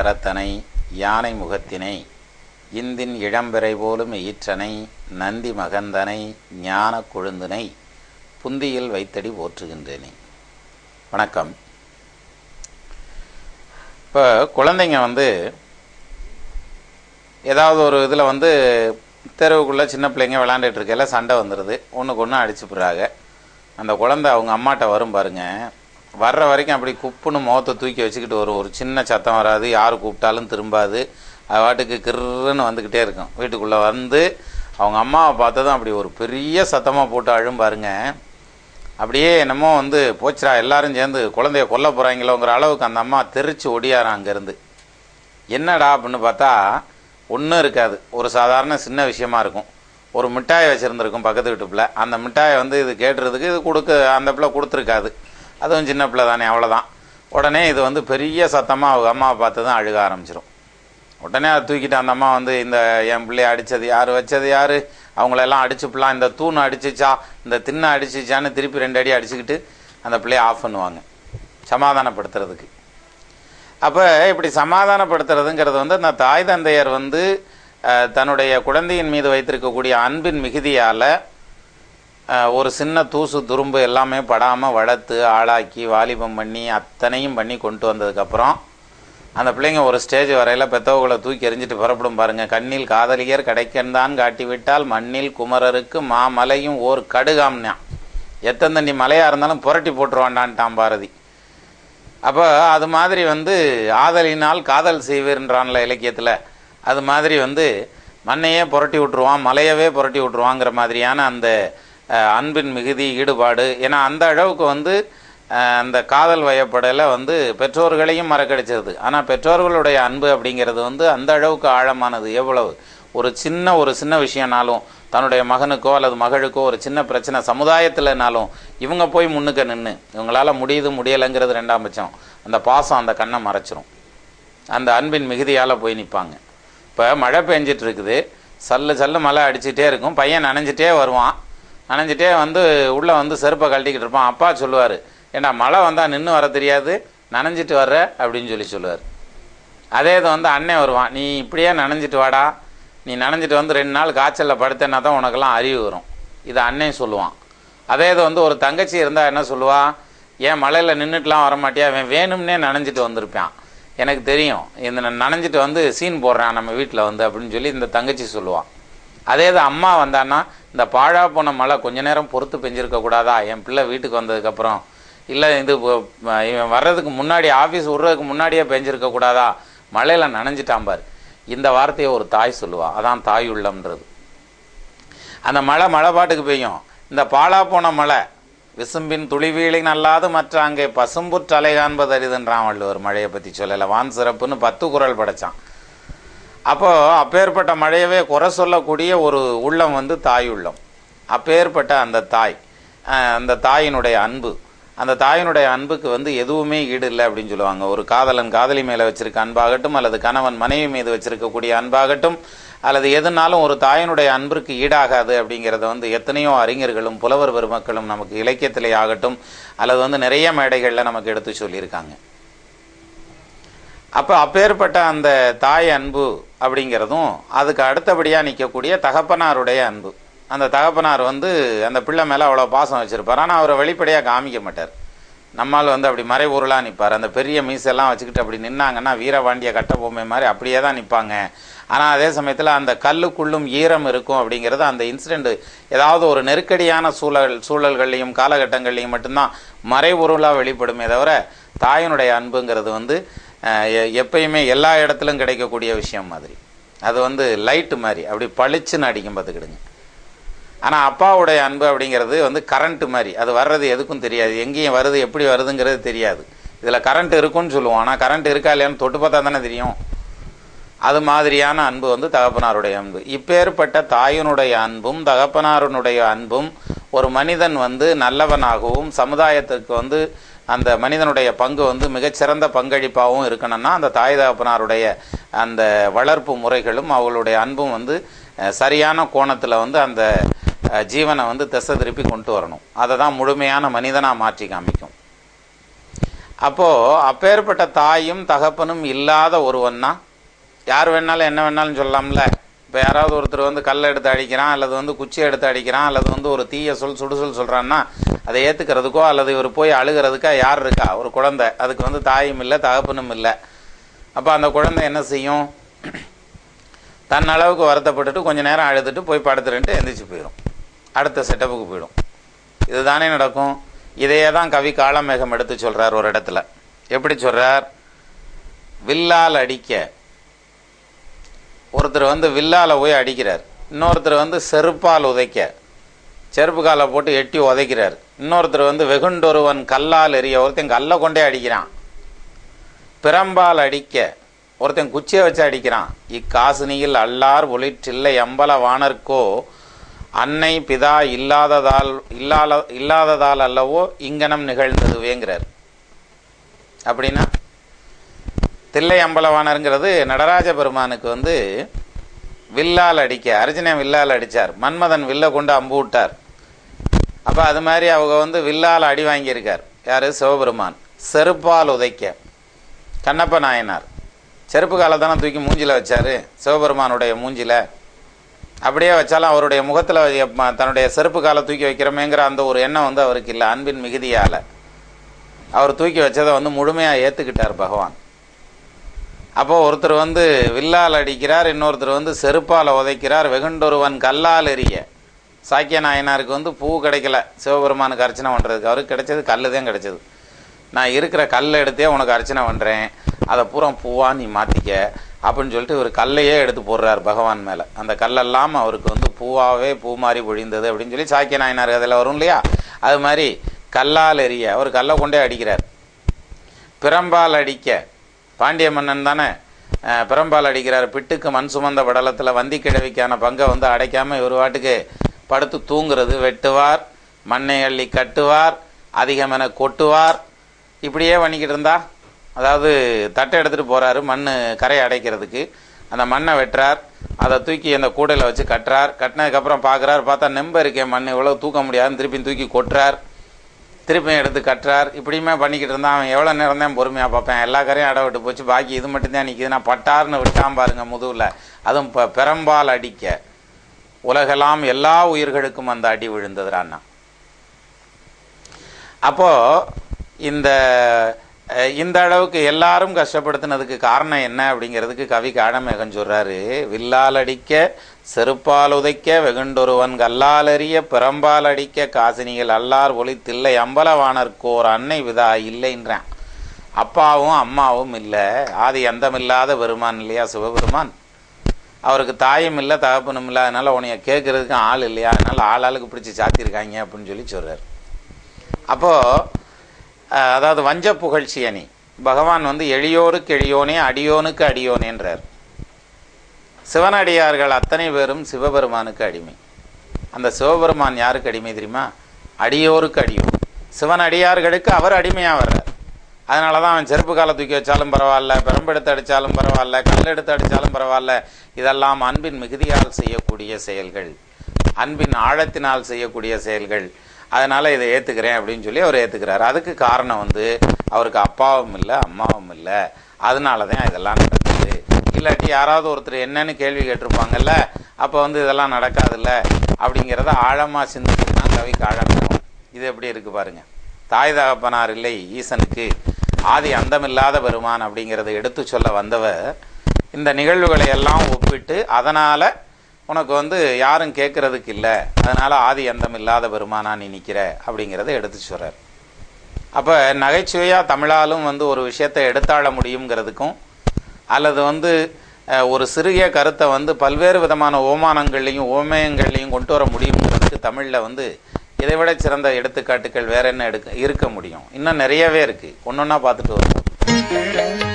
கரத்தனை யானை முகத்தினை இந்தின் இளம்பிறை போலும் ஈற்றனை நந்தி மகந்தனை ஞான கொழுந்தினை புந்தியில் வைத்தடி போற்றுகின்றேனே. வணக்கம். இப்போ குழந்தைங்க வந்து ஏதாவது ஒரு இதில் வந்து தெருவுக்குள்ளே சின்ன பிள்ளைங்க விளாண்டுட்டு இருக்கையில சண்டை வந்துடுது ஒன்றுக்கு ஒன்று அடிச்சுப்படுறாங்க. அந்த குழந்தை அவங்க அம்மாட்ட வரும் பாருங்கள் வர்ற வரைக்கும் அப்படி குப்புன்னு முகத்தை தூக்கி வச்சுக்கிட்டு வரும் ஒரு சின்ன சத்தம் வராது யார் கூப்பிட்டாலும் திரும்பாது. அது பாட்டுக்கு கிருன்னு வந்துக்கிட்டே இருக்கும். வீட்டுக்குள்ளே வந்து அவங்க அம்மாவை பார்த்ததும் அப்படி ஒரு பெரிய சத்தமாக போட்டு அழும் பாருங்க. அப்படியே என்னமோ வந்து போச்சுடா எல்லாரும் சேர்ந்து குழந்தைய கொல்ல போகிறாங்களோங்கிற அளவுக்கு அந்த அம்மா தெரிச்சு ஒடியாரான் அங்கேருந்து. என்னடா அப்படின்னு பார்த்தா ஒன்றும் இருக்காது. ஒரு சாதாரண சின்ன விஷயமா இருக்கும். ஒரு மிட்டாய் வச்சுருந்துருக்கும் பக்கத்து வீட்டு பிள்ளை அந்த மிட்டாயை வந்து இது கேட்டுறதுக்கு இது கொடுக்க அந்த பிள்ளை கொடுத்துருக்காது. அதுவும் சின்ன பிள்ளை தானே அவ்வளோதான் உடனே இது வந்து பெரிய சத்தமாக அவங்க அம்மாவை பார்த்து தான் அழுக ஆரம்பிச்சிடும் உடனே அதை தூக்கிட்டு அந்த அம்மா வந்து இந்த என் பிள்ளைய அடித்தது யார் வச்சது யார்? அவங்களெல்லாம் அடிச்சுப்பிடலாம் இந்த தூண் அடிச்சிச்சா? இந்த திண்ணை அடிச்சிச்சான்னு திருப்பி ரெண்டு அடி அடிச்சுக்கிட்டு அந்த பிள்ளைய ஆஃப் பண்ணுவாங்க. சமாதானப்படுத்துறதுக்கு. அப்போ இப்படி சமாதானப்படுத்துறதுங்கிறது வந்து அந்த தாய் தந்தையர் வந்து தன்னுடைய குழந்தையின் மீது வைத்திருக்கக்கூடிய அன்பின் மிகுதியால் ஒரு சின்ன தூசு துரும்பு எல்லாமே படாமல் வளர்த்து ஆளாக்கி வாலிபம் பண்ணி அத்தனையும் பண்ணி கொண்டு வந்ததுக்கப்புறம் அந்த பிள்ளைங்க ஒரு ஸ்டேஜ் வரையில் பெத்தவங்களை தூக்கி எறிஞ்சிட்டு புறப்படும் பாருங்கள் கண்ணில் காதலியர் கடைக்கன்தான் காட்டிவிட்டால் மண்ணில் குமரருக்கு மாமலையும் ஓர் கடுகாம்னா. எத்தனை தண்ணி மலையாக இருந்தாலும் புரட்டி போட்டுருவான்டான்ட்டான் பாரதி. அப்போ அது மாதிரி வந்து ஆதலினால் காதல் செய்வீர்ன்றான்ல இலக்கியத்தில். அது மாதிரி வந்து மண்ணையே புரட்டி விட்ருவான் மலையவே புரட்டி விட்ருவாங்கிற மாதிரியான அந்த அன்பின் மிகுதி ஈடுபாடு ஏன்னா அந்த அளவுக்கு வந்து அந்த காதல் வயப்படலை வந்து பெற்றோர்களையும் மறக்கடிச்சிருது ஆனால் பெற்றோர்களுடைய அன்பு அப்படிங்கிறது வந்து அந்த அளவுக்கு ஆழமானது. எவ்வளவு? ஒரு சின்ன ஒரு சின்ன விஷயம்னாலும் தன்னுடைய மகனுக்கோ அல்லது மகளுக்கோ ஒரு சின்ன பிரச்சனை சமுதாயத்தில்னாலும் இவங்க போய் முன்னுக்க நின்று இவங்களால் முடியுது முடியலைங்கிறது ரெண்டாம் பட்சம். அந்த பாசம் அந்த கண்ணை மறைச்சிரும். அந்த அன்பின் மிகுதியால் போய் நிற்பாங்க இப்போ மழை பெஞ்சிட்ருக்குது சல்லு சல்லு மழை அடிச்சுட்டே இருக்கும். பையன் நனைஞ்சிட்டே வருவான். நனைஞ்சிட்டே வந்து உள்ளே வந்து செருப்பை கழட்டிக்கிட்டு இருப்பான். அப்பா சொல்லுவார் ஏண்டா மழை வந்தால் நின்று வர தெரியாது நனைஞ்சிட்டு வர்ற அப்படின்னு சொல்லி சொல்லுவார். அதே இது வந்து அண்ணன் வருவான் நீ இப்படியே நனைஞ்சிட்டு வாடா நீ நனைஞ்சிட்டு வந்து ரெண்டு நாள் காய்ச்சலில் படுத்தேன்னா தான் உனக்கெல்லாம் அறிவு வரும். இதை அண்ணன் சொல்லுவான். அதே இது வந்து ஒரு தங்கச்சி இருந்தால் என்ன சொல்லுவா ஏன் மழையில் நின்றுட்டுலாம் வரமாட்டியா அவன் வேணும்னே நனைஞ்சிட்டு வந்திருப்பான். எனக்கு தெரியும் இந்த நனைஞ்சிட்டு வந்து சீன் போடுறான் நம்ம வீட்டில் வந்து அப்படின்னு சொல்லி இந்த தங்கச்சி சொல்லுவான். அதே இது அம்மா வந்தான்னா இந்த பாழா போன மழை கொஞ்ச நேரம் பொறுத்து பெஞ்சிருக்க கூடாதா? என் பிள்ளை வீட்டுக்கு வந்ததுக்கப்புறம் இல்லை இது இவன் வர்றதுக்கு முன்னாடி ஆஃபீஸ் விட்றதுக்கு முன்னாடியே பெஞ்சிருக்க கூடாதா? மழையில் நனைஞ்சிட்டான் பார். இந்த வார்த்தையை ஒரு தாய் சொல்லுவாள் அதான் தாய் உள்ளம்ன்றது. அந்த மழை மழை பாட்டுக்கு பெய்யும். இந்த பாழா போன மழை விசும்பின் துளிவீழின் அல்லாது மற்ற அங்கே பசும்புற்றலை காண்பது அரிதுன்றான் வள்ளுவர். மழையை பற்றி சொல்லலை. வான் சிறப்புன்னு பத்து குறள் படைச்சான். அப்போது அப்பேற்பட்ட மழையவே குறை சொல்லக்கூடிய ஒரு உள்ளம் வந்து தாய் உள்ளம். அப்பேற்பட்ட அந்த தாய் அந்த தாயினுடைய அன்பு. அந்த தாயினுடைய அன்புக்கு வந்து எதுவுமே ஈடு இல்லை அப்படின்னு சொல்லுவாங்க. ஒரு காதலன் காதலி மேலே வச்சிருக்க அன்பாகட்டும் அல்லது கணவன் மனைவி மீது வச்சிருக்கக்கூடிய அன்பாகட்டும் அல்லது எதுனாலும் ஒரு தாயினுடைய அன்பிற்கு ஈடாகாது அப்படிங்கிறத வந்து எத்தனையோ அறிஞர்களும் புலவர் பெருமக்களும் நமக்கு இலக்கியத்திலே ஆகட்டும் அல்லது வந்து நிறைய மேடைகளில் நமக்கு எடுத்து சொல்லியிருக்காங்க. அப்போ அப்பேற்பட்ட அந்த தாய் அன்பு அப்படிங்கிறதும் அதுக்கு அடுத்தபடியாக நிற்கக்கூடிய தகப்பனாருடைய அன்பு. அந்த தகப்பனார் வந்து அந்த பிள்ளை மேலே அவ்வளோ பாசம் வச்சுருப்பார். ஆனால் அவரை வெளிப்படையாக காமிக்க மாட்டார். நம்மால் வந்து அப்படி மறைபொருளாக நிற்பார் அந்த பெரிய மீசெல்லாம் வச்சுக்கிட்டு அப்படி நின்னாங்கன்னா வீரபாண்டிய கட்ட பொம்மை மாதிரி அப்படியே தான் நிற்பாங்க ஆனால் அதே சமயத்தில் அந்த கல்லுக்குள்ளும் ஈரம் இருக்கும் அப்படிங்கிறது அந்த இன்சிடெண்ட் ஏதாவது ஒரு நெருக்கடியான சூழல் சூழல்கள்லையும் காலகட்டங்கள்லையும் மட்டும்தான் மறைபொருளாக வெளிப்படுமே தவிர தாயினுடைய அன்புங்கிறது வந்து எப்பயுமே எல்லா இடத்துலையும் கிடைக்கக்கூடிய விஷயம் மாதிரி. அது வந்து லைட்டு மாதிரி. அப்படி பளிச்சுன்னு அடிக்கும் பார்த்துக்கிடுங்க. ஆனால் அப்பாவுடைய அன்பு அப்படிங்கிறது வந்து கரண்ட்டு மாதிரி. அது வர்றது எதுக்கும் தெரியாது. எங்கேயும் வருது எப்படி வருதுங்கிறது தெரியாது. இதில் கரண்ட் இருக்குன்னு சொல்லுவோம். ஆனால் கரண்ட் இருக்கா இல்லையான்னு தொட்டு பார்த்தா தானே தெரியும். அது மாதிரியான அன்பு வந்து தகப்பனாருடைய அன்பு. இப்பேற்பட்ட தாயினுடைய அன்பும் தகப்பனாருனுடைய அன்பும் ஒரு மனிதன் வந்து நல்லவனாகவும் சமுதாயத்துக்கு வந்து அந்த மனிதனுடைய பங்கு வந்து மிகச்சிறந்த பங்களிப்பாகவும் இருக்கணும்னா அந்த தாய் தகப்பனாருடைய அந்த வளர்ப்பு முறைகளும் அவங்களுடைய அன்பும் வந்து சரியான கோணத்தில் வந்து அந்த ஜீவனை வந்து திசை திருப்பி கொண்டு வரணும். அதை தான் முழுமையான மனிதனாக மாற்றி காமிக்கும். அப்போது அப்பேற்பட்ட தாயும் தகப்பனும் இல்லாத ஒருவன்னா யார் வேணாலும் என்ன வேணாலும் சொல்லலாம்ல? இப்போ யாராவது ஒருத்தர் வந்து கல் எடுத்து அடிக்கிறான் அல்லது வந்து குச்சி எடுத்து அடிக்கிறான் அல்லது வந்து ஒரு தீய சொல் சுடுசொல் சொல்கிறான்னா அதை ஏற்றுக்கிறதுக்கோ அல்லது இவர் போய் அழுகிறதுக்கா யார் இருக்கா? ஒரு குழந்தை. அதுக்கு வந்து தாயும் இல்லை தகப்பனும் இல்லை. அப்போ அந்த குழந்தை என்ன செய்யும்? தன் அளவுக்கு வருத்தப்பட்டுட்டு கொஞ்சம் நேரம் அழுதுட்டு போய் படுத்துருன்ட்டு எந்திரிச்சு போயிடும். அடுத்த செட்டப்புக்கு போயிடும். இதுதானே நடக்கும். இதையே தான் கவி காளமேகம் எடுத்து சொல்கிறார் ஒரு இடத்துல. எப்படி சொல்கிறார் வில்லால் அடிக்க ஒருத்தர் வந்து வில்லால் போய் அடிக்கிறார். இன்னொருத்தர் வந்து செருப்பால் உதைக்க செருப்பு காலை போட்டு எட்டி உதைக்கிறார். இன்னொருத்தர் வந்து வெகுண்டொருவன் கல்லால் எறிய ஒருத்தன் கல்லை கொண்டே அடிக்கிறான். பிரம்பால் அடிக்க ஒருத்தன் குச்சியை வச்சு அடிக்கிறான். இக்காசினியில் அல்லார் ஒளிற்றில்லை அம்பல வானர்க்கோ அன்னை பிதா இல்லாததால் இல்லாத இல்லாததால் அல்லவோ இங்கனம் நிகழ்ந்ததுவேங்கிறார். அப்படின்னா தில்லை அம்பலவாணருங்கிறது நடராஜ பெருமானுக்கு வந்து வில்லால் அடிக்க அர்ஜுனன் வில்லால் அடித்தார் மன்மதன் வில்லை கொண்டு அம்பு விட்டார். அப்போ அது மாதிரி அவங்க வந்து வில்லால் அடி வாங்கியிருக்கார். யார்? சிவபெருமான். செருப்பால் உதைக்க. கண்ணப்ப நாயனார். செருப்பு காலை தானே தூக்கி மூஞ்சில் வச்சார்? சிவபெருமானுடைய மூஞ்சில். அப்படியே வச்சாலும் அவருடைய முகத்தில் தன்னுடைய செருப்பு காலை தூக்கி வைக்கிறோமேங்கிற அந்த ஒரு எண்ணம் வந்து அவருக்கு இல்லை. அன்பின் மிகுதியால். அவர் தூக்கி வச்சதை வந்து முழுமையாக ஏற்றுக்கிட்டார் பகவான். அப்போ ஒருத்தர் வந்து வில்லால் அடிக்கிறார் இன்னொருத்தர் வந்து செருப்பால் உதைக்கிறார் வெகுண்டொருவன் கல்லால் எரிய. சாக்கிய நாயனாருக்கு வந்து பூ கிடைக்கல. சிவபெருமானுக்கு அர்ச்சனை பண்ணுறதுக்கு அவருக்கு கிடைச்சது கல் தான் கிடைச்சது. நான் இருக்கிற கல்லை எடுத்தே உனக்கு அர்ச்சனை பண்ணுறேன் அதை பூரா பூவா நீ மாற்றிக்க அப்படின்னு சொல்லிட்டு இவர் கல்லையே எடுத்து போடுறார் பகவான் மேலே. அந்த கல்லெல்லாம் அவருக்கு வந்து பூவாகவே பூ மாதிரி பொழிந்தது அப்படின்னு சொல்லி சாக்கிய நாயனார் அதில் வரும் இல்லையா? அது மாதிரி கல்லால் எரிய. அவர் கல்லை கொண்டே அடிக்கிறார். பிரம்பால் அடிக்க. பாண்டிய மன்னன் தானே. அஹ், பிரம்பால் அடிக்கிறார். பிட்டுக்கு மண் சுமந்த படலத்தில் வந்தி கிழவிக்கான பங்கை வந்து அடைக்காமல் இவர் வாட்டுக்கு படுத்து தூங்குறது. வெட்டுவார் மண்ணை அள்ளி கட்டுவார் அதிகமென கொட்டுவார். இப்படியே பண்ணிக்கிட்டு இருந்தா? அதாவது தட்டை எடுத்துகிட்டு போகிறாரு மண் கரையை அடைக்கிறதுக்கு. அந்த மண்ணை வெட்டுறார். அதை தூக்கி அந்த கூடையில் வச்சு கட்டுறார். கட்டினதுக்கப்புறம் பார்க்குறாரு பார்த்தா நெம்ப இருக்கேன் மண் இவ்வளோ தூக்க முடியாதுன்னு திருப்பி தூக்கி கொட்டுறார். திருப்பியும் எடுத்து கட்டுறார். இப்படியுமே பண்ணிக்கிட்டு இருந்தான் அவன் எவ்வளோ நேரம் தான் பொறுமையாக பார்ப்பேன். எல்லா கரையும் அடை விட்டு போச்சு. பாக்கி இது மட்டும்தான் நிற்கிது நான் பட்டார்னு விட்டான் பாருங்க முதுவில் அதுவும் இப்போ பெரம்பால் அடிக்க. உலகெல்லாம் எல்லா உயிர்களுக்கும் அந்த அடி விழுந்ததுறான்னா அப்போது இந்த இந்த அளவுக்கு எல்லாரும் கஷ்டப்படுத்தினதுக்கு காரணம் என்ன அப்படிங்கிறதுக்கு கவி காடமேகன் சொல்கிறாரு வில்லால் அடிக்க செருப்பால் உதைக்க வெகுண்டொருவன் கல்லால் அறிய பிறம்பால் அடிக்க காசினிகள் அல்லார் ஒளித்தில்லை அம்பலவானர்க்கோர் அன்னை விதா இல்லைன்றான். அப்பாவும் அம்மாவும் இல்லை. ஆதி அந்தமில்லாத பெருமான் இல்லையா சிவபெருமான்? அவருக்கு தாயும் இல்லை தகப்பனும் இல்லை அதனால் உன்னைய கேட்கறதுக்கு ஆள் இல்லையா? அதனால் ஆள் ஆளுக்கு பிடிச்சி சாத்தியிருக்காங்க அப்படின்னு சொல்லி சொல்கிறார் அப்போது அதாவது வஞ்ச புகழ்ச்சி அணி. பகவான் வந்து எளியோருக்கு எளியோனே அடியோனுக்கு அடியோனேன்றார். சிவனடியார்கள் அத்தனை பேரும் சிவபெருமானுக்கு அடிமை. அந்த சிவபெருமான் யாருக்கு அடிமை தெரியுமா? அடியோருக்கு அடியோன். சிவனடியார்களுக்கு அவர் அடிமையாக வர்றார். அதனால தான் அவன் செருப்பு காலை தூக்கி வச்சாலும் பரவாயில்ல பெரம்பெடுத்து அடித்தாலும் பரவாயில்ல கல் எடுத்து அடித்தாலும் பரவாயில்ல இதெல்லாம் அன்பின் மிகுதியால் செய்யக்கூடிய செயல்கள். அன்பின் ஆழத்தினால் செய்யக்கூடிய செயல்கள். அதனால் இதை ஏற்றுக்கிறேன் அப்படின்னு சொல்லி அவர் ஏற்றுக்கிறார் அதுக்கு காரணம் வந்து அவருக்கு அப்பாவும் இல்லை அம்மாவும் இல்லை. அதனால தான் இதெல்லாம் நடக்குது. இல்லாட்டி யாராவது ஒருத்தர் என்னன்னு கேள்வி கேட்டிருப்பாங்கல்ல அப்போ வந்து இதெல்லாம் நடக்காதுல்ல அப்படிங்கிறத ஆழமாக சிந்திச்சுன்னா கவிக்கு ஆழமாகும். இது எப்படி இருக்குது பாருங்கள் தாய் தகப்பனார் இல்லை ஈசனுக்கு ஆதி அந்தமில்லாத பெருமான் அப்படிங்கிறத எடுத்து சொல்ல வந்தவர். இந்த நிகழ்வுகளை எல்லாம் ஒப்பிட்டு அதனால் உனக்கு வந்து யாரும் கேட்கறதுக்கு இல்லை. அதனால் ஆதி அந்தம் இல்லாத பெருமானா நீ நிற்கிற அப்படிங்கிறத எடுத்து சொல்கிறார் அப்போ நகைச்சுவையாக தமிழாலும் வந்து ஒரு விஷயத்தை எடுத்தாள முடியுங்கிறதுக்கும் அல்லது வந்து ஒரு சிறிய கருத்தை வந்து பல்வேறு விதமான ஓமானங்கள்லையும் ஓமயங்கள்லையும் கொண்டு வர முடியுங்கிறதுக்கு தமிழில் வந்து இதை விட சிறந்த எடுத்துக்காட்டுகள் வேற என்ன எடுக்க இருக்க முடியும். இன்னும் நிறையவே இருக்குது ஒன்று ஒன்றா பார்த்துட்டு வரோம்